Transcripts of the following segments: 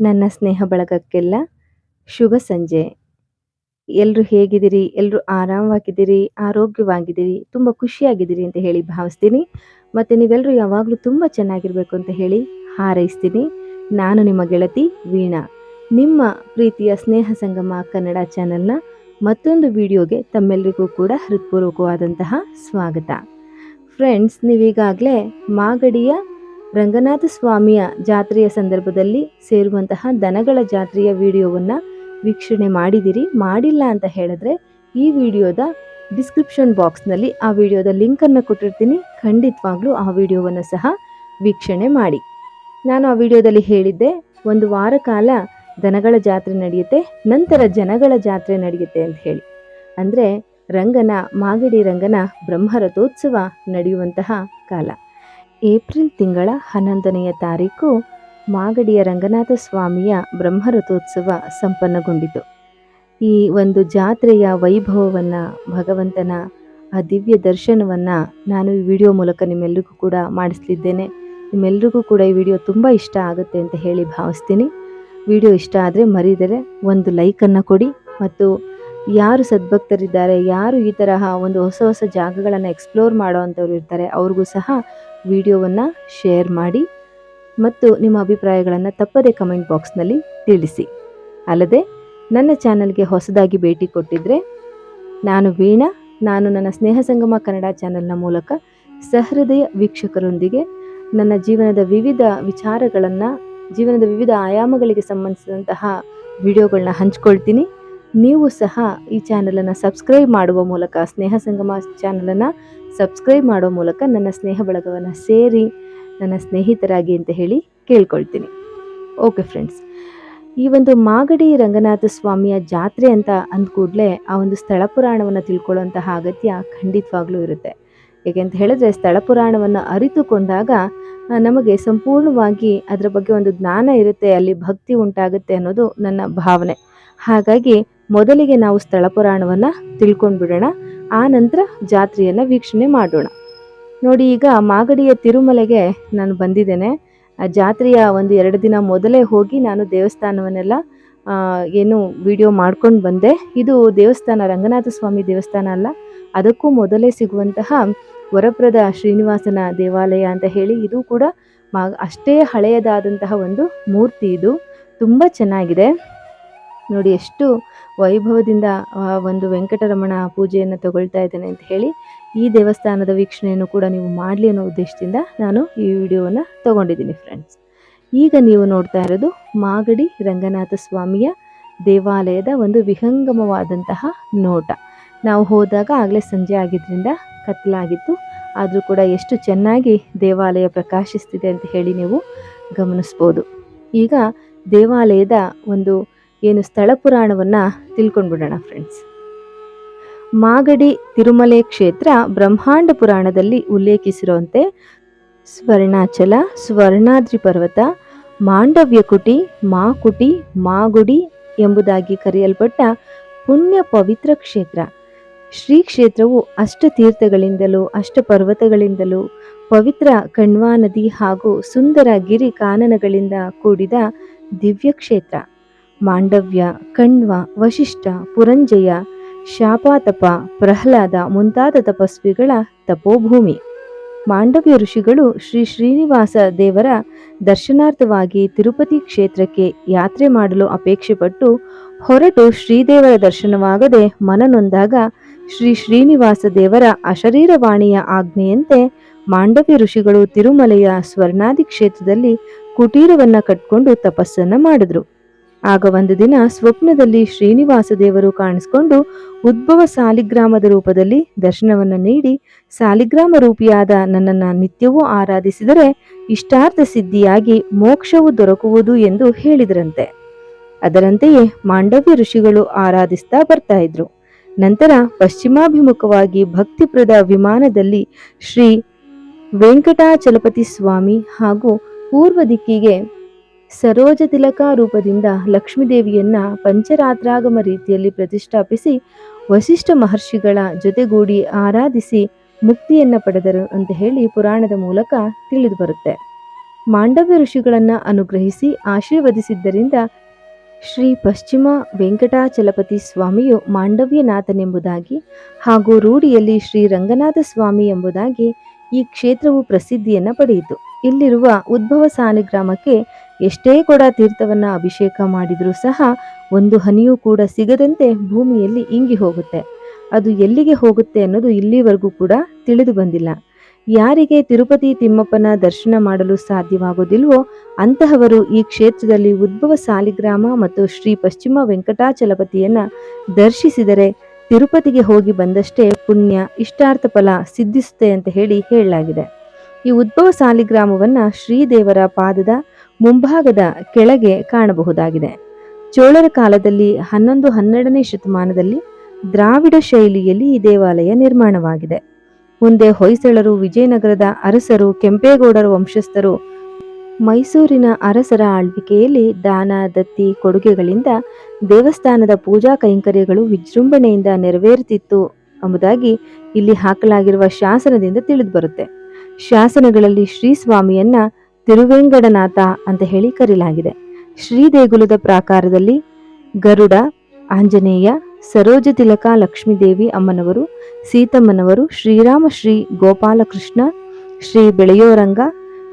ನನ್ನ ಸ್ನೇಹ ಬಳಗಕ್ಕೆಲ್ಲ ಶುಭ ಸಂಜೆ. ಎಲ್ಲರೂ ಹೇಗಿದ್ದೀರಿ? ಎಲ್ಲರೂ ಆರಾಮವಾಗಿದ್ದೀರಿ? ಆರೋಗ್ಯವಾಗಿದ್ದೀರಿ? ತುಂಬ ಖುಷಿಯಾಗಿದ್ದೀರಿ ಅಂತ ಹೇಳಿ ಭಾವಿಸ್ತೀನಿ. ಮತ್ತು ನೀವೆಲ್ಲರೂ ಯಾವಾಗಲೂ ತುಂಬ ಚೆನ್ನಾಗಿರಬೇಕು ಅಂತ ಹೇಳಿ ಹಾರೈಸ್ತೀನಿ. ನಾನು ನಿಮ್ಮ ಗೆಳತಿ ವೀಣಾ. ನಿಮ್ಮ ಪ್ರೀತಿಯ ಸ್ನೇಹ ಸಂಗಮ ಕನ್ನಡ ಚಾನೆಲ್ನ ಮತ್ತೊಂದು ವಿಡಿಯೋಗೆ ತಮ್ಮೆಲ್ಲರಿಗೂ ಕೂಡ ಹೃತ್ಪೂರ್ವಕವಾದಂತಹ ಸ್ವಾಗತ. ಫ್ರೆಂಡ್ಸ್, ನೀವೀಗಾಗಲೇ ಮಾಗಡಿಯ ರಂಗನಾಥ ಸ್ವಾಮಿಯ ಜಾತ್ರೆಯ ಸಂದರ್ಭದಲ್ಲಿ ಸೇರುವಂತಹ ದನಗಳ ಜಾತ್ರೆಯ ವಿಡಿಯೋವನ್ನು ವೀಕ್ಷಣೆ ಮಾಡಿದಿರಿ. ಮಾಡಿಲ್ಲ ಅಂತ ಹೇಳಿದ್ರೆ ಈ ವಿಡಿಯೋದ ಡಿಸ್ಕ್ರಿಪ್ಷನ್ ಬಾಕ್ಸ್ನಲ್ಲಿ ಆ ವಿಡಿಯೋದ ಲಿಂಕನ್ನು ಕೊಟ್ಟಿರ್ತೀನಿ. ಖಂಡಿತವಾಗ್ಲೂ ಆ ವಿಡಿಯೋವನ್ನು ಸಹ ವೀಕ್ಷಣೆ ಮಾಡಿ. ನಾನು ಆ ವಿಡಿಯೋದಲ್ಲಿ ಹೇಳಿದ್ದೆ, ಒಂದು ವಾರ ಕಾಲ ದನಗಳ ಜಾತ್ರೆ ನಡೆಯುತ್ತೆ, ನಂತರ ಜನಗಳ ಜಾತ್ರೆ ನಡೆಯುತ್ತೆ ಅಂತ ಹೇಳಿ. ಅಂದರೆ ರಂಗನ, ಮಾಗಡಿ ರಂಗನ ಬ್ರಹ್ಮರಥೋತ್ಸವ ನಡೆಯುವಂತಹ ಕಾಲ. ಏಪ್ರಿಲ್ ತಿಂಗಳ ಹನ್ನೊಂದನೆಯ ತಾರೀಕು ಮಾಗಡಿಯ ರಂಗನಾಥ ಸ್ವಾಮಿಯ ಬ್ರಹ್ಮರಥೋತ್ಸವ ಸಂಪನ್ನಗೊಂಡಿತು. ಈ ಒಂದು ಜಾತ್ರೆಯ ವೈಭವವನ್ನು, ಭಗವಂತನ ಆ ದಿವ್ಯ ದರ್ಶನವನ್ನು ನಾನು ಈ ವಿಡಿಯೋ ಮೂಲಕ ನಿಮ್ಮೆಲ್ಲರಿಗೂ ಕೂಡ ಮಾಡಿಸ್ಲಿದ್ದೇನೆ. ನಿಮ್ಮೆಲ್ಲರಿಗೂ ಕೂಡ ಈ ವಿಡಿಯೋ ತುಂಬ ಇಷ್ಟ ಆಗುತ್ತೆ ಅಂತ ಹೇಳಿ ಭಾವಿಸ್ತೀನಿ. ವಿಡಿಯೋ ಇಷ್ಟ ಆದರೆ ಮರೀದರೆ ಒಂದು ಲೈಕನ್ನು ಕೊಡಿ ಮತ್ತು ಯಾರು ಸದ್ಭಕ್ತರಿದ್ದಾರೆ, ಯಾರು ಈ ತರಹ ಒಂದು ಹೊಸ ಹೊಸ ಜಾಗಗಳನ್ನು ಎಕ್ಸ್ಪ್ಲೋರ್ ಮಾಡೋ ಅಂಥವ್ರು ಇರ್ತಾರೆ, ಅವ್ರಿಗೂ ಸಹ ವಿಡಿಯೋವನ್ನು ಶೇರ್ ಮಾಡಿ ಮತ್ತು ನಿಮ್ಮ ಅಭಿಪ್ರಾಯಗಳನ್ನು ತಪ್ಪದೇ ಕಮೆಂಟ್ ಬಾಕ್ಸ್ನಲ್ಲಿ ತಿಳಿಸಿ. ಅಲ್ಲದೆ, ನನ್ನ ಚಾನಲ್ಗೆ ಹೊಸದಾಗಿ ಭೇಟಿ ಕೊಟ್ಟಿದ್ದರೆ ನಾನು ವೀಣಾ, ನಾನು ನನ್ನ ಸ್ನೇಹ ಸಂಗಮ ಕನ್ನಡ ಚಾನೆಲ್ನ ಮೂಲಕ ಸಹೃದಯ ವೀಕ್ಷಕರೊಂದಿಗೆ ನನ್ನ ಜೀವನದ ವಿವಿಧ ವಿಚಾರಗಳನ್ನು, ಜೀವನದ ವಿವಿಧ ಆಯಾಮಗಳಿಗೆ ಸಂಬಂಧಿಸಿದಂತಹ ವಿಡಿಯೋಗಳನ್ನ ಹಂಚ್ಕೊಳ್ತೀನಿ. ನೀವು ಸಹ ಈ ಚಾನಲನ್ನು ಸಬ್ಸ್ಕ್ರೈಬ್ ಮಾಡುವ ಮೂಲಕ, ಸ್ನೇಹ ಸಂಗಮ ಚಾನಲನ್ನು ಸಬ್ಸ್ಕ್ರೈಬ್ ಮಾಡೋ ಮೂಲಕ ನನ್ನ ಸ್ನೇಹ ಬಳಗವನ್ನು ಸೇರಿ ನನ್ನ ಸ್ನೇಹಿತರಾಗಿ ಅಂತ ಹೇಳಿ ಕೇಳ್ಕೊಳ್ತೀನಿ. ಓಕೆ ಫ್ರೆಂಡ್ಸ್, ಈ ಒಂದು ಮಾಗಡಿ ರಂಗನಾಥ ಸ್ವಾಮಿಯ ಜಾತ್ರೆ ಅಂತ ಅಂದ ಕೂಡಲೇ ಆ ಒಂದು ಸ್ಥಳ ಪುರಾಣವನ್ನು ತಿಳ್ಕೊಳ್ಳುವಂತಹ ಅಗತ್ಯ ಖಂಡಿತವಾಗ್ಲೂ ಇರುತ್ತೆ. ಏಕೆಂತ ಹೇಳಿದ್ರೆ ಸ್ಥಳ ಪುರಾಣವನ್ನು ಅರಿತುಕೊಂಡಾಗ ನಮಗೆ ಸಂಪೂರ್ಣವಾಗಿ ಅದರ ಬಗ್ಗೆ ಒಂದು ಜ್ಞಾನ ಇರುತ್ತೆ, ಅಲ್ಲಿ ಭಕ್ತಿ ಉಂಟಾಗುತ್ತೆ ಅನ್ನೋದು ನನ್ನ ಭಾವನೆ. ಹಾಗಾಗಿ ಮೊದಲಿಗೆ ನಾವು ಸ್ಥಳ ಪುರಾಣವನ್ನು ತಿಳ್ಕೊಂಡು ಬಿಡೋಣ ಆ ನಂತರ ಜಾತ್ರೆಯನ್ನು ವೀಕ್ಷಣೆ ಮಾಡೋಣ. ನೋಡಿ, ಈಗ ಮಾಗಡಿಯ ತಿರುಮಲೆಗೆ ನಾನು ಬಂದಿದ್ದೇನೆ. ಜಾತ್ರೆಯ ಒಂದು ಎರಡು ದಿನ ಮೊದಲೇ ಹೋಗಿ ನಾನು ದೇವಸ್ಥಾನವನ್ನೆಲ್ಲ ಏನು ವಿಡಿಯೋ ಮಾಡ್ಕೊಂಡು ಬಂದೆ. ಇದು ದೇವಸ್ಥಾನ, ರಂಗನಾಥ ಸ್ವಾಮಿ ದೇವಸ್ಥಾನ ಅಲ್ಲ. ಅದಕ್ಕೂ ಮೊದಲೇ ಸಿಗುವಂತಹ ವರಪ್ರದ ಶ್ರೀನಿವಾಸನ ದೇವಾಲಯ ಅಂತ ಹೇಳಿ, ಇದು ಕೂಡ ಮಾ, ಅಷ್ಟೇ ಹಳೆಯದಾದಂತಹ ಒಂದು ಮೂರ್ತಿ ಇದು. ತುಂಬ ಚೆನ್ನಾಗಿದೆ. ನೋಡಿ, ಎಷ್ಟು ವೈಭವದಿಂದ ಒಂದು ವೆಂಕಟರಮಣ ಪೂಜೆಯನ್ನು ತಗೊಳ್ತಾ ಇದ್ದೇನೆ ಅಂತ ಹೇಳಿ ಈ ದೇವಸ್ಥಾನದ ವೀಕ್ಷಣೆಯನ್ನು ಕೂಡ ನೀವು ಮಾಡಲಿ ಅನ್ನೋ ಉದ್ದೇಶದಿಂದ ನಾನು ಈ ವಿಡಿಯೋವನ್ನು ತಗೊಂಡಿದ್ದೀನಿ ಫ್ರೆಂಡ್ಸ್ ಈಗ ನೀವು ನೋಡ್ತಾ ಇರೋದು ಮಾಗಡಿ ರಂಗನಾಥ ಸ್ವಾಮಿಯ ದೇವಾಲಯದ ಒಂದು ವಿಹಂಗಮವಾದಂತಹ ನೋಟ. ನಾವು ಹೋದಾಗ ಆಗಲೇ ಸಂಜೆ ಆಗಿದ್ದರಿಂದ ಕತ್ತಲಾಗಿತ್ತು. ಆದರೂ ಕೂಡ ಎಷ್ಟು ಚೆನ್ನಾಗಿ ದೇವಾಲಯ ಪ್ರಕಾಶಿಸ್ತಿದೆ ಅಂತ ಹೇಳಿ ನೀವು ಗಮನಿಸ್ಬೋದು. ಈಗ ದೇವಾಲಯದ ಒಂದು ಏನು ಸ್ಥಳ ಪುರಾಣವನ್ನು ತಿಳ್ಕೊಂಡ್ಬಿಡೋಣ ಫ್ರೆಂಡ್ಸ್ ಮಾಗಡಿ ತಿರುಮಲೆ ಕ್ಷೇತ್ರ ಬ್ರಹ್ಮಾಂಡ ಪುರಾಣದಲ್ಲಿ ಉಲ್ಲೇಖಿಸಿರುವಂತೆ ಸ್ವರ್ಣಾಚಲ, ಸ್ವರ್ಣಾದ್ರಿ ಪರ್ವತ ಮಾಂಡವ್ಯಕುಟಿ ಮಾಕುಟಿ, ಮಾಗುಡಿ ಎಂಬುದಾಗಿ ಕರೆಯಲ್ಪಟ್ಟ ಪುಣ್ಯ ಪವಿತ್ರ ಕ್ಷೇತ್ರ. ಶ್ರೀ ಕ್ಷೇತ್ರವು ಅಷ್ಟ ತೀರ್ಥಗಳಿಂದಲೂ, ಅಷ್ಟ ಪರ್ವತಗಳಿಂದಲೂ, ಪವಿತ್ರ ಕಣ್ವಾ ನದಿ ಹಾಗೂ ಸುಂದರ ಗಿರಿ ಕಾನನಗಳಿಂದ ಕೂಡಿದ ದಿವ್ಯ ಕ್ಷೇತ್ರ. ಮಾಂಡವ್ಯ, ಕಣ್ವ, ವಶಿಷ್ಠ, ಪುರಂಜಯ, ಶಾಪಾತಪ, ಪ್ರಹ್ಲಾದ ಮುಂತಾದ ತಪಸ್ವಿಗಳ ತಪೋಭೂಮಿ. ಮಾಂಡವ್ಯ ಋಷಿಗಳು ಶ್ರೀ ಶ್ರೀನಿವಾಸ ದೇವರ ದರ್ಶನಾರ್ಥವಾಗಿ ತಿರುಪತಿ ಕ್ಷೇತ್ರಕ್ಕೆ ಯಾತ್ರೆ ಮಾಡಲು ಅಪೇಕ್ಷೆಪಟ್ಟು ಹೊರಟು ಶ್ರೀದೇವರ ದರ್ಶನವಾಗದೆ ಮನನೊಂದಾಗ ಶ್ರೀ ಶ್ರೀನಿವಾಸ ದೇವರ ಅಶರೀರವಾಣಿಯ ಆಜ್ಞೆಯಂತೆ ಮಾಂಡವ್ಯ ಋಷಿಗಳು ತಿರುಮಲೆಯ ಸ್ವರ್ಣಾದಿ ಕ್ಷೇತ್ರದಲ್ಲಿ ಕುಟೀರವನ್ನು ಕಟ್ಕೊಂಡು ತಪಸ್ಸನ್ನು ಮಾಡಿದ್ರು. ಆಗ ಒಂದು ದಿನ ಸ್ವಪ್ನದಲ್ಲಿ ಶ್ರೀನಿವಾಸ ದೇವರು ಕಾಣಿಸಿಕೊಂಡು ಉದ್ಭವ ಸಾಲಿಗ್ರಾಮದ ರೂಪದಲ್ಲಿ ದರ್ಶನವನ್ನು ನೀಡಿ ಸಾಲಿಗ್ರಾಮ ರೂಪಿಯಾದ ನನ್ನನ್ನು ನಿತ್ಯವೂ ಆರಾಧಿಸಿದರೆ ಇಷ್ಟಾರ್ಥ ಸಿದ್ಧಿಯಾಗಿ ಮೋಕ್ಷವು ದೊರಕುವುದು ಎಂದು ಹೇಳಿದರಂತೆ. ಅದರಂತೆಯೇ ಮಾಂಡವ್ಯ ಋಷಿಗಳು ಆರಾಧಿಸ್ತಾ ಬರ್ತಾ ಇದ್ರು. ನಂತರ ಪಶ್ಚಿಮಾಭಿಮುಖವಾಗಿ ಭಕ್ತಿಪ್ರದ ವಿಮಾನದಲ್ಲಿ ಶ್ರೀ ವೆಂಕಟಾಚಲಪತಿ ಸ್ವಾಮಿ ಹಾಗೂ ಪೂರ್ವ ದಿಕ್ಕಿಗೆ ಸರೋಜ ತಿಲಕ ರೂಪದಿಂದ ಲಕ್ಷ್ಮೀದೇವಿಯನ್ನ ಪಂಚರಾತ್ರಾಗಮ ರೀತಿಯಲ್ಲಿ ಪ್ರತಿಷ್ಠಾಪಿಸಿ ವಶಿಷ್ಠ ಮಹರ್ಷಿಗಳ ಜೊತೆಗೂಡಿ ಆರಾಧಿಸಿ ಮುಕ್ತಿಯನ್ನ ಪಡೆದರು ಅಂತ ಹೇಳಿ ಪುರಾಣದ ಮೂಲಕ ತಿಳಿದು ಬರುತ್ತೆ. ಮಾಂಡವ್ಯ ಋಷಿಗಳನ್ನು ಅನುಗ್ರಹಿಸಿ ಆಶೀರ್ವದಿಸಿದ್ದರಿಂದ ಶ್ರೀ ಪಶ್ಚಿಮ ವೆಂಕಟಾಚಲಪತಿ ಸ್ವಾಮಿಯು ಮಾಂಡವ್ಯನಾಥನೆಂಬುದಾಗಿ ಹಾಗೂ ರೂಢಿಯಲ್ಲಿ ಶ್ರೀ ರಂಗನಾಥ ಸ್ವಾಮಿ ಎಂಬುದಾಗಿ ಈ ಕ್ಷೇತ್ರವು ಪ್ರಸಿದ್ಧಿಯನ್ನು ಪಡೆಯಿತು. ಇಲ್ಲಿರುವ ಉದ್ಭವ ಸಾಲಿಗ್ರಾಮಕ್ಕೆ ಎಷ್ಟೇ ಕೊಡ ತೀರ್ಥವನ್ನ ಅಭಿಷೇಕ ಮಾಡಿದರೂ ಸಹ ಒಂದು ಹನಿಯೂ ಕೂಡ ಸಿಗದಂತೆ ಭೂಮಿಯಲ್ಲಿ ಇಂಗಿ ಹೋಗುತ್ತೆ. ಅದು ಎಲ್ಲಿಗೆ ಹೋಗುತ್ತೆ ಅನ್ನೋದು ಇಲ್ಲಿವರೆಗೂ ಕೂಡ ತಿಳಿದು ಬಂದಿಲ್ಲ. ಯಾರಿಗೆ ತಿರುಪತಿ ತಿಮ್ಮಪ್ಪನ ದರ್ಶನ ಮಾಡಲು ಸಾಧ್ಯವಾಗೋದಿಲ್ವೋ ಅಂತಹವರು ಈ ಕ್ಷೇತ್ರದಲ್ಲಿ ಉದ್ಭವ ಸಾಲಿಗ್ರಾಮ ಮತ್ತು ಶ್ರೀ ಪಶ್ಚಿಮ ವೆಂಕಟಾಚಲಪತಿಯನ್ನ ದರ್ಶಿಸಿದರೆ ತಿರುಪತಿಗೆ ಹೋಗಿ ಬಂದಷ್ಟೇ ಪುಣ್ಯ, ಇಷ್ಟಾರ್ಥ ಫಲ ಸಿದ್ಧಿಸುತ್ತೆ ಅಂತ ಹೇಳಿ ಹೇಳಲಾಗಿದೆ. ಈ ಉದ್ಭವ ಸಾಲಿಗ್ರಾಮವನ್ನು ಶ್ರೀದೇವರ ಪಾದದ ಮುಂಭಾಗದ ಕೆಳಗೆ ಕಾಣಬಹುದಾಗಿದೆ. ಚೋಳರ ಕಾಲದಲ್ಲಿ ಹನ್ನೊಂದು ಹನ್ನೆರಡನೇ ಶತಮಾನದಲ್ಲಿ ದ್ರಾವಿಡ ಶೈಲಿಯಲ್ಲಿ ಈ ದೇವಾಲಯ ನಿರ್ಮಾಣವಾಗಿದೆ. ಮುಂದೆ ಹೊಯ್ಸಳರು, ವಿಜಯನಗರದ ಅರಸರು, ಕೆಂಪೇಗೌಡರ ವಂಶಸ್ಥರು ಮೈಸೂರಿನ ಅರಸರ ಆಳ್ವಿಕೆಯಲ್ಲಿ ದಾನ, ದತ್ತಿ, ಕೊಡುಗೆಗಳಿಂದ ದೇವಸ್ಥಾನದ ಪೂಜಾ ಕೈಂಕರ್ಯಗಳು ವಿಜೃಂಭಣೆಯಿಂದ ನೆರವೇರುತ್ತಿತ್ತು ಎಂಬುದಾಗಿ ಇಲ್ಲಿ ಹಾಕಲಾಗಿರುವ ಶಾಸನದಿಂದ ತಿಳಿದು ಬರುತ್ತೆ ಶಾಸನಗಳಲ್ಲಿ ಶ್ರೀ ಸ್ವಾಮಿಯನ್ನ ತಿರುವೆಂಗಡನಾಥ ಅಂತ ಹೇಳಿ ಕರೆಯಲಾಗಿದೆ ಶ್ರೀ ದೇಗುಲದ ಪ್ರಾಕಾರದಲ್ಲಿ ಗರುಡ, ಆಂಜನೇಯ, ಸರೋಜ ತಿಲಕ, ಲಕ್ಷ್ಮೀದೇವಿ ಅಮ್ಮನವರು, ಸೀತಮ್ಮನವರು, ಶ್ರೀರಾಮ ಶ್ರೀ ಗೋಪಾಲಕೃಷ್ಣ, ಶ್ರೀ ಬೆಳೆಯೋರಂಗ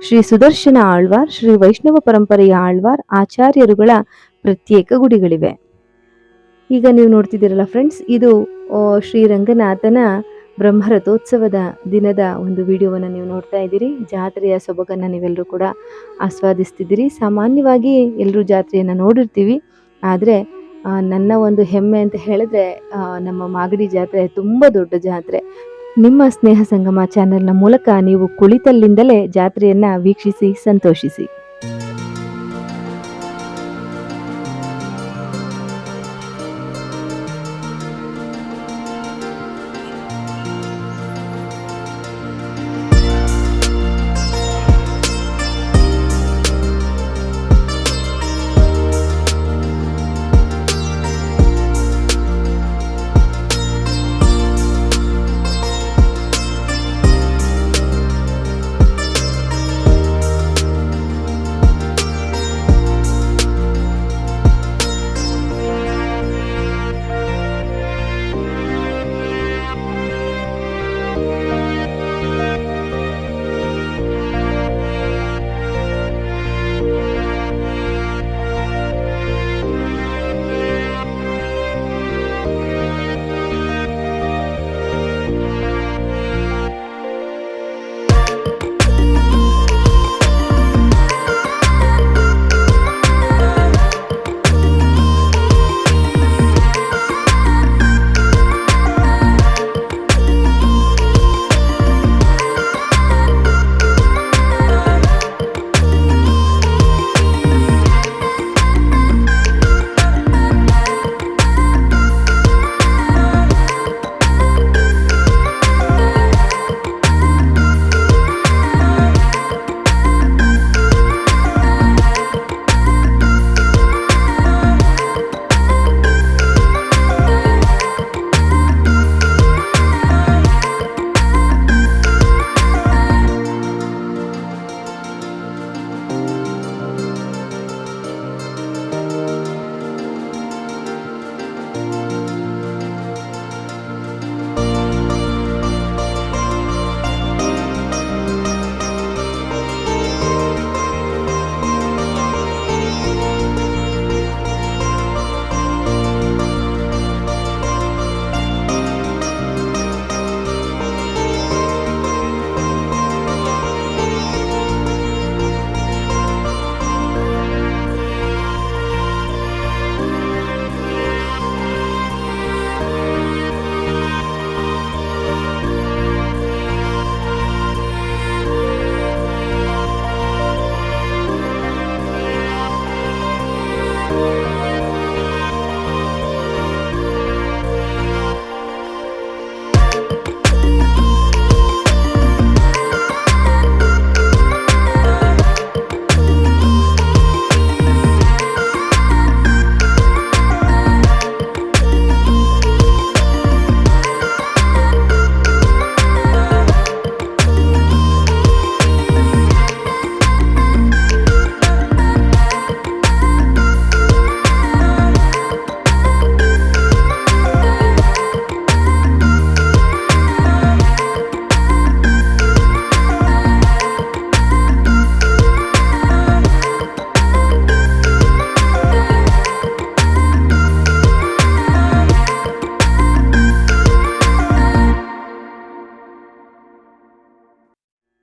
ಶ್ರೀ ಸುದರ್ಶನ ಆಳ್ವಾರ್, ಶ್ರೀ ವೈಷ್ಣವ ಪರಂಪರೆಯ ಆಳ್ವಾರ್, ಆಚಾರ್ಯರುಗಳ ಪ್ರತ್ಯೇಕ ಗುಡಿಗಳಿವೆ. ಈಗ ನೀವು ನೋಡ್ತಿದ್ದೀರಲ್ಲ ಫ್ರೆಂಡ್ಸ್ ಇದು ಶ್ರೀ ರಂಗನಾಥನ ಬ್ರಹ್ಮರಥೋತ್ಸವದ ದಿನದ ಒಂದು ವಿಡಿಯೋವನ್ನು ನೀವು ನೋಡ್ತಾ ಇದ್ದೀರಿ. ಜಾತ್ರೆಯ ಸೊಬಗನ್ನು ನೀವೆಲ್ಲರೂ ಕೂಡ ಆಸ್ವಾದಿಸ್ತಿದ್ದೀರಿ. ಸಾಮಾನ್ಯವಾಗಿ ಎಲ್ಲರೂ ಜಾತ್ರೆಯನ್ನು ನೋಡಿರ್ತೀವಿ. ಆದರೆ ನನ್ನ ಒಂದು ಹೆಮ್ಮೆ ಅಂತ ಹೇಳಿದ್ರೆ ನಮ್ಮ ಮಾಗಡಿ ಜಾತ್ರೆ ತುಂಬ ದೊಡ್ಡ ಜಾತ್ರೆ. ನಿಮ್ಮ ಸ್ನೇಹ ಸಂಗಮ ಚಾನೆಲ್ನ ಮೂಲಕ ನೀವು ಕುಳಿತಲ್ಲಿಂದಲೇ ಜಾತ್ರೆಯನ್ನ ವೀಕ್ಷಿಸಿ ಸಂತೋಷಿಸಿ.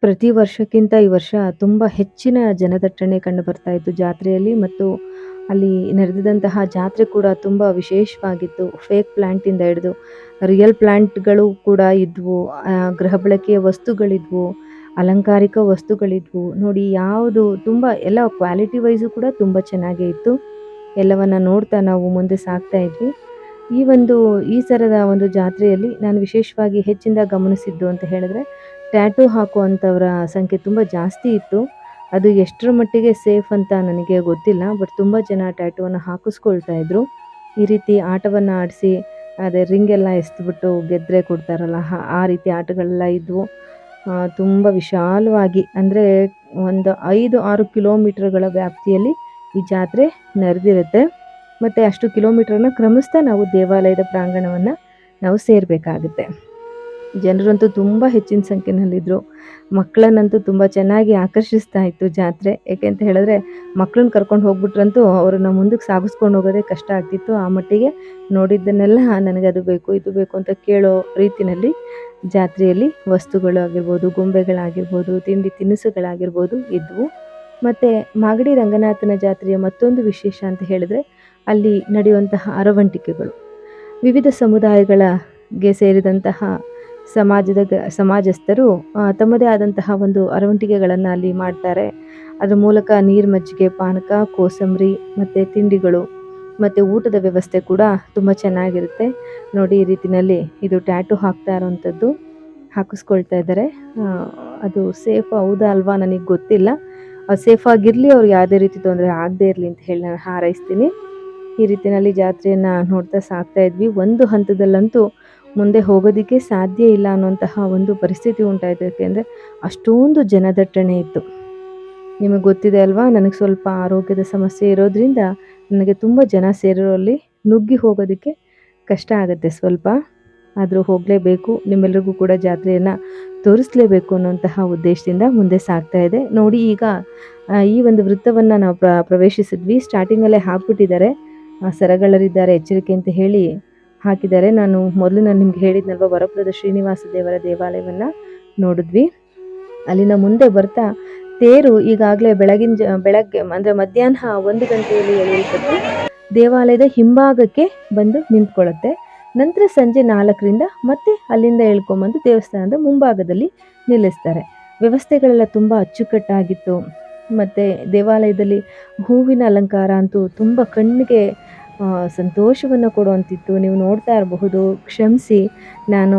ಪ್ರತಿ ವರ್ಷಕ್ಕಿಂತ ಈ ವರ್ಷ ತುಂಬ ಹೆಚ್ಚಿನ ಜನದಟ್ಟಣೆ ಕಂಡು ಬರ್ತಾ ಇತ್ತು ಜಾತ್ರೆಯಲ್ಲಿ ಮತ್ತು ಅಲ್ಲಿ ನೆರೆದಿದಂತಹ ಜಾತ್ರೆ ಕೂಡ ತುಂಬ ವಿಶೇಷವಾಗಿತ್ತು. ಫೇಕ್ ಪ್ಲ್ಯಾಂಟಿಂದ ಹಿಡಿದು ರಿಯಲ್ ಪ್ಲ್ಯಾಂಟ್ಗಳು ಕೂಡ ಇದ್ವು. ಗೃಹ ಬಳಕೆಯ ವಸ್ತುಗಳಿದ್ವು, ಅಲಂಕಾರಿಕ ವಸ್ತುಗಳಿದ್ವು. ನೋಡಿ, ಯಾವುದು ತುಂಬ, ಎಲ್ಲ ಕ್ವಾಲಿಟಿ ವೈಸು ಕೂಡ ತುಂಬ ಚೆನ್ನಾಗೇ ಇತ್ತು. ಎಲ್ಲವನ್ನ ನೋಡ್ತಾ ನಾವು ಮುಂದೆ ಸಾಗ್ತಾ ಇದ್ವಿ. ಈ ಒಂದು, ಈ ಥರದ ಒಂದು ಜಾತ್ರೆಯಲ್ಲಿ ನಾನು ವಿಶೇಷವಾಗಿ ಹೆಚ್ಚಿಂದ ಗಮನಿಸಿದ್ದು ಅಂತ ಹೇಳಿದ್ರೆ ಟ್ಯಾಟೂ ಹಾಕುವಂಥವರ ಸಂಖ್ಯೆ ತುಂಬ ಜಾಸ್ತಿ ಇತ್ತು. ಅದು ಎಷ್ಟರ ಮಟ್ಟಿಗೆ ಸೇಫ್ ಅಂತ ನನಗೆ ಗೊತ್ತಿಲ್ಲ, ಬಟ್ ತುಂಬ ಜನ ಟ್ಯಾಟೂವನ್ನು ಹಾಕಿಸ್ಕೊಳ್ತಾ ಇದ್ರು. ಈ ರೀತಿ ಆಟವನ್ನು ಆಡಿಸಿ, ಅದೇ ರಿಂಗ್ ಎಲ್ಲ ಎಸ್ದುಬಿಟ್ಟು ಗೆದ್ದರೆ ಕೊಡ್ತಾರಲ್ಲ ಆ- ರೀತಿ ಆಟಗಳೆಲ್ಲ ಇದ್ವು. ತುಂಬ ವಿಶಾಲವಾಗಿ, ಅಂದರೆ ಒಂದು ಐದು ಆರು ಕಿಲೋಮೀಟರ್ಗಳ ವ್ಯಾಪ್ತಿಯಲ್ಲಿ ಈ ಜಾತ್ರೆ ನಡೆದಿರುತ್ತೆ ಮತ್ತು ಅಷ್ಟು ಕಿಲೋಮೀಟ್ರನ್ನ ಕ್ರಮಿಸ್ತಾ ನಾವು ದೇವಾಲಯದ ಪ್ರಾಂಗಣವನ್ನು ನಾವು ಸೇರಬೇಕಾಗುತ್ತೆ. ಜನರಂತೂ ತುಂಬ ಹೆಚ್ಚಿನ ಸಂಖ್ಯೆನಲ್ಲಿದ್ದರು ಮಕ್ಕಳನ್ನಂತೂ ತುಂಬ ಚೆನ್ನಾಗಿ ಆಕರ್ಷಿಸ್ತಾ ಇತ್ತು ಜಾತ್ರೆ. ಏಕೆಂತ ಹೇಳಿದ್ರೆ, ಮಕ್ಕಳನ್ನ ಕರ್ಕೊಂಡು ಹೋಗ್ಬಿಟ್ರಂತೂ ಅವ್ರನ್ನ ಮುಂದಕ್ಕೆ ಸಾಗಿಸ್ಕೊಂಡು ಹೋಗೋದೇ ಕಷ್ಟ ಆಗ್ತಿತ್ತು. ಆ ಮಟ್ಟಿಗೆ ನೋಡಿದ್ದನ್ನೆಲ್ಲ, ನನಗೆ ಅದು ಬೇಕು, ಇದು ಬೇಕು ಅಂತ ಕೇಳೋ ರೀತಿಯಲ್ಲಿ ಜಾತ್ರೆಯಲ್ಲಿ ವಸ್ತುಗಳು ಆಗಿರ್ಬೋದು, ಗೊಂಬೆಗಳಾಗಿರ್ಬೋದು, ತಿಂಡಿ ತಿನಿಸುಗಳಾಗಿರ್ಬೋದು ಇದ್ವು. ಮತ್ತು ಮಾಗಡಿ ರಂಗನಾಥನ ಜಾತ್ರೆಯ ಮತ್ತೊಂದು ವಿಶೇಷ ಅಂತ ಹೇಳಿದ್ರೆ, ಅಲ್ಲಿ ನಡೆಯುವಂತಹ ಅರವಂಟಿಕೆಗಳು. ವಿವಿಧ ಸಮುದಾಯಗಳಿಗೆ ಸೇರಿದಂತಹ ಸಮಾಜದ ಸಮಾಜಸ್ಥರು ತಮ್ಮದೇ ಆದಂತಹ ಒಂದು ಅರವಂಟಿಕೆಗಳನ್ನು ಅಲ್ಲಿ ಮಾಡ್ತಾರೆ. ಅದರ ಮೂಲಕ ನೀರು ಮಜ್ಜಿಗೆ, ಪಾನಕ, ಕೋಸಂಬರಿ ಮತ್ತು ತಿಂಡಿಗಳು ಮತ್ತು ಊಟದ ವ್ಯವಸ್ಥೆ ಕೂಡ ತುಂಬ ಚೆನ್ನಾಗಿರುತ್ತೆ. ನೋಡಿ ಈ ರೀತಿನಲ್ಲಿ ಇದು ಟ್ಯಾಟು ಹಾಕ್ತಾ ಇರೋವಂಥದ್ದು ಹಾಕಿಸ್ಕೊಳ್ತಾ ಇದ್ದಾರೆ. ಅದು ಸೇಫ್ ಹೌದಾ ಅಲ್ವಾ ನನಗೆ ಗೊತ್ತಿಲ್ಲ. ಸೇಫ್ ಆಗಿರಲಿ ಅವ್ರಿಗೆ ಯಾವುದೇ ರೀತಿ ತೊಂದರೆ ಆಗದೇ ಇರಲಿ ಅಂತ ಹೇಳಿ ನಾನು ಹಾರೈಸ್ತೀನಿ. ಈ ರೀತಿಯಲ್ಲಿ ಜಾತ್ರೆಯನ್ನು ನೋಡ್ತಾ ಸಾಕ್ತಾ ಇದ್ವಿ. ಒಂದು ಹಂತದಲ್ಲಂತೂ ಮುಂದೆ ಹೋಗೋದಕ್ಕೆ ಸಾಧ್ಯ ಇಲ್ಲ ಅನ್ನುವಂತಹ ಒಂದು ಪರಿಸ್ಥಿತಿ ಉಂಟಾಯಿತು. ಯಾಕೆಂದರೆ ಅಷ್ಟೊಂದು ಜನದಟ್ಟಣೆ ಇತ್ತು. ನಿಮಗೆ ಗೊತ್ತಿದೆ ಅಲ್ವಾ? ನನಗೆ ಸ್ವಲ್ಪ ಆರೋಗ್ಯದ ಸಮಸ್ಯೆ ಇರೋದ್ರಿಂದ ನನಗೆ ತುಂಬ ಜನ ಸೇರೋರಲ್ಲಿ ನುಗ್ಗಿ ಹೋಗೋದಕ್ಕೆ ಕಷ್ಟ ಆಗುತ್ತೆ ಸ್ವಲ್ಪ. ಆದರೂ ಹೋಗಲೇಬೇಕು. ನಿಮ್ಮೆಲ್ಲರಿಗೂ ಕೂಡ ಜಾತ್ರೆಯನ್ನು ತೋರಿಸಲೇಬೇಕು ಅನ್ನುವಂತಹ ಉದ್ದೇಶದಿಂದ ಮುಂದೆ ಸಾಗ್ತಾ ಇದೆ. ನೋಡಿ ಈಗ ಈ ಒಂದು ವೃತ್ತವನ್ನು ನಾವು ಪ್ರ, ಪ್ರವೇಶಿಸಿದ್ವಿ. ಸ್ಟಾರ್ಟಿಂಗಲ್ಲೇ ಹಾಕ್ಬಿಟ್ಟಿದ್ದಾರೆ. ಸರಗಳರಿದ್ದಾರೆ ಎಚ್ಚರಿಕೆ ಅಂತ ಹೇಳಿ ಹಾಕಿದ್ದಾರೆ. ನಾನು ಮೊದಲು ನಾನು ನಿಮ್ಗೆ ಹೇಳಿದ್ನಲ್ವ, ವರಪುರದ ಶ್ರೀನಿವಾಸ ದೇವರ ದೇವಾಲಯವನ್ನು ನೋಡಿದ್ವಿ. ಅಲ್ಲಿನ ಮುಂದೆ ಬರ್ತಾ ತೇರು ಈಗಾಗಲೇ ಬೆಳಗಿನ ಜ, ಬೆಳಗ್ಗೆ, ಅಂದರೆ ಮಧ್ಯಾಹ್ನ ಒಂದು ಗಂಟೆಯಲ್ಲಿ ಎಳೆಯಲ್ಪಟ್ಟು ದೇವಾಲಯದ ಹಿಂಭಾಗಕ್ಕೆ ಬಂದು ನಿಂತ್ಕೊಳ್ಳುತ್ತೆ. ನಂತರ ಸಂಜೆ ನಾಲ್ಕರಿಂದ ಮತ್ತೆ ಅಲ್ಲಿಂದ ಎಳ್ಕೊಂಬಂದು ದೇವಸ್ಥಾನದ ಮುಂಭಾಗದಲ್ಲಿ ನಿಲ್ಲಿಸ್ತಾರೆ. ವ್ಯವಸ್ಥೆಗಳೆಲ್ಲ ತುಂಬ ಅಚ್ಚುಕಟ್ಟಾಗಿತ್ತು. ಮತ್ತು ದೇವಾಲಯದಲ್ಲಿ ಹೂವಿನ ಅಲಂಕಾರ ಅಂತೂ ತುಂಬ ಕಣ್ಣಿಗೆ ಸಂತೋಷವನ್ನು ಕೊಡುವಂತಿತ್ತು. ನೀವು ನೋಡ್ತಾ ಇರಬಹುದು, ಕ್ಷಮಿಸಿ. ನಾನು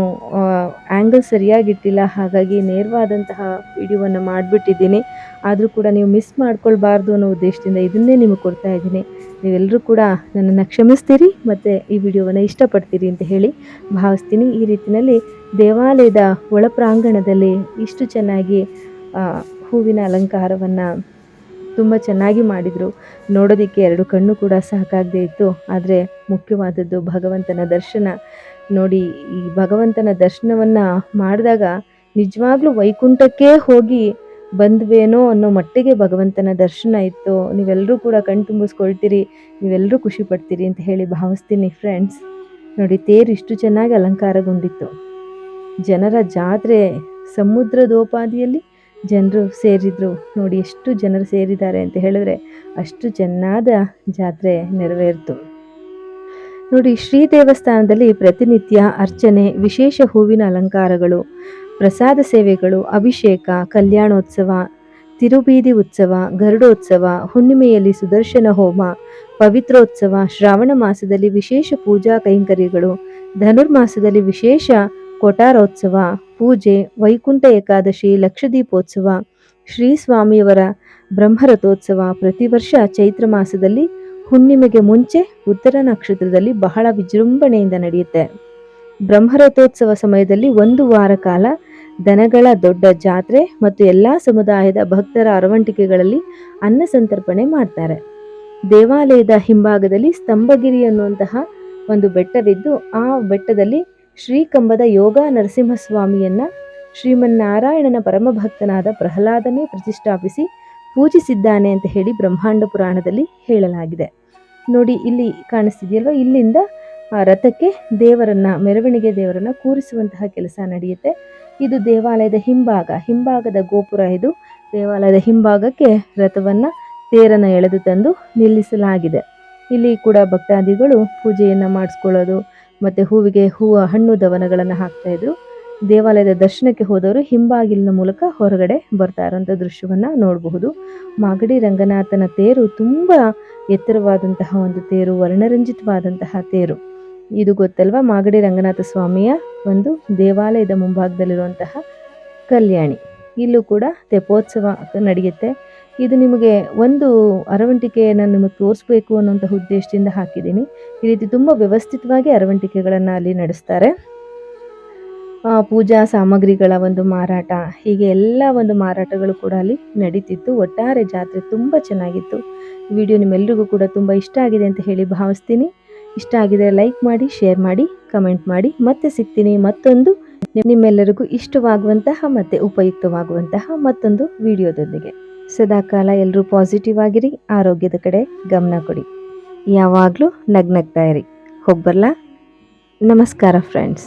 ಆ್ಯಂಗಲ್ ಸರಿಯಾಗಿಟ್ಟಿಲ್ಲ, ಹಾಗಾಗಿ ನೇರವಾದಂತಹ ವಿಡಿಯೋವನ್ನು ಮಾಡಿಬಿಟ್ಟಿದ್ದೀನಿ. ಆದರೂ ಕೂಡ ನೀವು ಮಿಸ್ ಮಾಡ್ಕೊಳ್ಬಾರ್ದು ಅನ್ನೋ ಉದ್ದೇಶದಿಂದ ಇದನ್ನೇ ನಿಮಗೆ ಕೊಡ್ತಾ ಇದ್ದೀನಿ. ನೀವೆಲ್ಲರೂ ಕೂಡ ನನ್ನನ್ನು ಕ್ಷಮಿಸ್ತೀರಿ ಮತ್ತು ಈ ವಿಡಿಯೋವನ್ನು ಇಷ್ಟಪಡ್ತೀರಿ ಅಂತ ಹೇಳಿ ಭಾವಿಸ್ತೀನಿ. ಈ ರೀತಿಯಲ್ಲಿ ದೇವಾಲಯದ ಒಳ ಪ್ರಾಂಗಣದಲ್ಲಿ ಇಷ್ಟು ಚೆನ್ನಾಗಿ ಹೂವಿನ ಅಲಂಕಾರವನ್ನು ತುಂಬ ಚೆನ್ನಾಗಿ ಮಾಡಿದರು. ನೋಡೋದಕ್ಕೆ ಎರಡು ಕಣ್ಣು ಕೂಡ ಸಾಕಾಗದೇ ಇತ್ತು. ಆದರೆ ಮುಖ್ಯವಾದದ್ದು ಭಗವಂತನ ದರ್ಶನ. ನೋಡಿ, ಈ ಭಗವಂತನ ದರ್ಶನವನ್ನು ಮಾಡಿದಾಗ ನಿಜವಾಗ್ಲೂ ವೈಕುಂಠಕ್ಕೆ ಹೋಗಿ ಬಂದ್ವೇನೋ ಅನ್ನೋ ಮಟ್ಟಿಗೆ ಭಗವಂತನ ದರ್ಶನ ಇತ್ತು. ನೀವೆಲ್ಲರೂ ಕೂಡ ಕಣ್ ತುಂಬಿಸ್ಕೊಳ್ತೀರಿ ನೀವೆಲ್ಲರೂ ಖುಷಿ ಪಡ್ತೀರಿ ಅಂತ ಹೇಳಿ ಭಾವಿಸ್ತೀನಿ ಫ್ರೆಂಡ್ಸ್ ನೋಡಿ, ತೇರು ಇಷ್ಟು ಚೆನ್ನಾಗಿ ಅಲಂಕಾರಗೊಂಡಿತ್ತು. ಜನರ ಜಾತ್ರೆ ಸಮುದ್ರದೋಪಾದಿಯಲ್ಲಿ ಜನರು ಸೇರಿದ್ರು ನೋಡಿ ಎಷ್ಟು ಜನರು ಸೇರಿದ್ದಾರೆ ಅಂತ ಹೇಳಿದ್ರೆ ಅಷ್ಟು ಚೆನ್ನಾದ ಜಾತ್ರೆ ನೆರವೇರಿತು. ನೋಡಿ ಶ್ರೀ ದೇವಸ್ಥಾನದಲ್ಲಿ ಪ್ರತಿನಿತ್ಯ ಅರ್ಚನೆ, ವಿಶೇಷ ಹೂವಿನ ಅಲಂಕಾರಗಳು, ಪ್ರಸಾದ ಸೇವೆಗಳು, ಅಭಿಷೇಕ, ಕಲ್ಯಾಣೋತ್ಸವ, ತಿರುಬೀದಿ ಉತ್ಸವ, ಗರುಡೋತ್ಸವ, ಹುಣ್ಣಿಮೆಯಲ್ಲಿ ಸುದರ್ಶನ ಹೋಮ, ಪವಿತ್ರೋತ್ಸವ, ಶ್ರಾವಣ ಮಾಸದಲ್ಲಿ ವಿಶೇಷ ಪೂಜಾ ಕೈಂಕರ್ಯಗಳು, ಧನುರ್ಮಾಸದಲ್ಲಿ ವಿಶೇಷ ಕೊಟಾರೋತ್ಸವ ಪೂಜೆ, ವೈಕುಂಠ ಏಕಾದಶಿ, ಲಕ್ಷದೀಪೋತ್ಸವ, ಶ್ರೀ ಸ್ವಾಮಿಯವರ ಬ್ರಹ್ಮರಥೋತ್ಸವ ಪ್ರತಿ ವರ್ಷ ಚೈತ್ರ ಮಾಸದಲ್ಲಿ ಹುಣ್ಣಿಮೆಗೆ ಮುಂಚೆ ಉತ್ತರ ನಕ್ಷತ್ರದಲ್ಲಿ ಬಹಳ ವಿಜೃಂಭಣೆಯಿಂದ ನಡೆಯುತ್ತೆ. ಬ್ರಹ್ಮರಥೋತ್ಸವ ಸಮಯದಲ್ಲಿ ಒಂದು ವಾರ ಕಾಲ ದನಗಳ ದೊಡ್ಡ ಜಾತ್ರೆ ಮತ್ತು ಎಲ್ಲ ಸಮುದಾಯದ ಭಕ್ತರ ಅರವಂಟಿಕೆಗಳಲ್ಲಿ ಅನ್ನ ಸಂತರ್ಪಣೆ ಮಾಡ್ತಾರೆ. ದೇವಾಲಯದ ಹಿಂಭಾಗದಲ್ಲಿ ಸ್ತಂಭಗಿರಿ ಅನ್ನುವಂತಹ ಒಂದು ಬೆಟ್ಟವಿದ್ದು, ಆ ಬೆಟ್ಟದಲ್ಲಿ ಶ್ರೀಕಂಬದ ಯೋಗ ನರಸಿಂಹಸ್ವಾಮಿಯನ್ನ ಶ್ರೀಮನ್ನಾರಾಯಣನ ಪರಮಭಕ್ತನಾದ ಪ್ರಹ್ಲಾದನೇ ಪ್ರತಿಷ್ಠಾಪಿಸಿ ಪೂಜಿಸಿದ್ದಾನೆ ಅಂತ ಹೇಳಿ ಬ್ರಹ್ಮಾಂಡ ಪುರಾಣದಲ್ಲಿ ಹೇಳಲಾಗಿದೆ. ನೋಡಿ, ಇಲ್ಲಿ ಕಾಣಿಸ್ತಿದೆಯಲ್ವ ಇಲ್ಲಿಂದ ಆ ರಥಕ್ಕೆ ದೇವರನ್ನ, ಮೆರವಣಿಗೆ ದೇವರನ್ನ ಕೂರಿಸುವಂತಹ ಕೆಲಸ ನಡೆಯುತ್ತೆ. ಇದು ದೇವಾಲಯದ ಹಿಂಭಾಗ. ಹಿಂಭಾಗದ ಗೋಪುರ ಇದು. ದೇವಾಲಯದ ಹಿಂಭಾಗಕ್ಕೆ ರಥವನ್ನ ತೇರನ್ನ ಎಳೆದು ತಂದು ನಿಲ್ಲಿಸಲಾಗಿದೆ. ಇಲ್ಲಿ ಕೂಡ ಭಕ್ತಾದಿಗಳು ಪೂಜೆಯನ್ನ ಮಾಡಿಸ್ಕೊಳ್ಳೋದು ಮತ್ತೆ ಹೂವಿಗೆ ಹೂವು ಹಣ್ಣು ದವನಗಳನ್ನು ಹಾಕ್ತಾ ಇದ್ರು. ದೇವಾಲಯದ ದರ್ಶನಕ್ಕೆ ಹೋದವರು ಹಿಂಬಾಗಿಲಿನ ಮೂಲಕ ಹೊರಗಡೆ ಬರ್ತಾ ಇರೋಂಥ ದೃಶ್ಯವನ್ನ ನೋಡಬಹುದು. ಮಾಗಡಿ ರಂಗನಾಥನ ತೇರು ತುಂಬ ಎತ್ತರವಾದಂತಹ ಒಂದು ತೇರು, ವರ್ಣರಂಜಿತವಾದಂತಹ ತೇರು. ಇದು ಗೊತ್ತಲ್ವಾ? ಮಾಗಡಿ ರಂಗನಾಥ ಸ್ವಾಮಿಯ ಒಂದು ದೇವಾಲಯದ ಮುಂಭಾಗದಲ್ಲಿರುವಂತಹ ಕಲ್ಯಾಣಿ. ಇಲ್ಲೂ ಕೂಡ ತೆಪ್ಪೋತ್ಸವ ನಡೆಯುತ್ತೆ. ಇದು ನಿಮಗೆ ಒಂದು ಅರವಂಟಿಕೆಯನ್ನು ನಿಮಗೆ ತೋರಿಸ್ಬೇಕು ಅನ್ನೋಂಥ ಉದ್ದೇಶದಿಂದ ಹಾಕಿದ್ದೀನಿ. ಈ ರೀತಿ ತುಂಬ ವ್ಯವಸ್ಥಿತವಾಗಿ ಅರವಂಟಿಕೆಗಳನ್ನು ಅಲ್ಲಿ ನಡೆಸ್ತಾರೆ. ಪೂಜಾ ಸಾಮಗ್ರಿಗಳ ಒಂದು ಮಾರಾಟ, ಹೀಗೆ ಎಲ್ಲ ಒಂದು ಮಾರಾಟಗಳು ಕೂಡ ಅಲ್ಲಿ ನಡೀತಿತ್ತು. ಒಟ್ಟಾರೆ ಜಾತ್ರೆ ತುಂಬ ಚೆನ್ನಾಗಿತ್ತು. ವಿಡಿಯೋ ನಿಮ್ಮೆಲ್ಲರಿಗೂ ಕೂಡ ತುಂಬ ಇಷ್ಟ ಆಗಿದೆ ಅಂತ ಹೇಳಿ ಭಾವಿಸ್ತೀನಿ. ಇಷ್ಟ ಆಗಿದ್ರೆ ಲೈಕ್ ಮಾಡಿ, ಶೇರ್ ಮಾಡಿ, ಕಮೆಂಟ್ ಮಾಡಿ. ಮತ್ತೆ ಸಿಗ್ತೀನಿ ಮತ್ತೊಂದು ನಿಮ್ಮೆಲ್ಲರಿಗೂ ಇಷ್ಟವಾಗುವಂತಹ ಮತ್ತು ಉಪಯುಕ್ತವಾಗುವಂತಹ ಮತ್ತೊಂದು ವಿಡಿಯೋದೊಂದಿಗೆ. ಸದಾಕಾಲ ಎಲ್ಲರೂ ಪಾಸಿಟಿವ್ ಆಗಿರಿ ಆರೋಗ್ಯದ ಕಡೆ ಗಮನ ಕೊಡಿ. ಯಾವಾಗಲೂ ನಗ್ನಗ್ತಾ ಇರಿ. ಹೋಗ್ಬರ್ಲಾ? ನಮಸ್ಕಾರ ಫ್ರೆಂಡ್ಸ್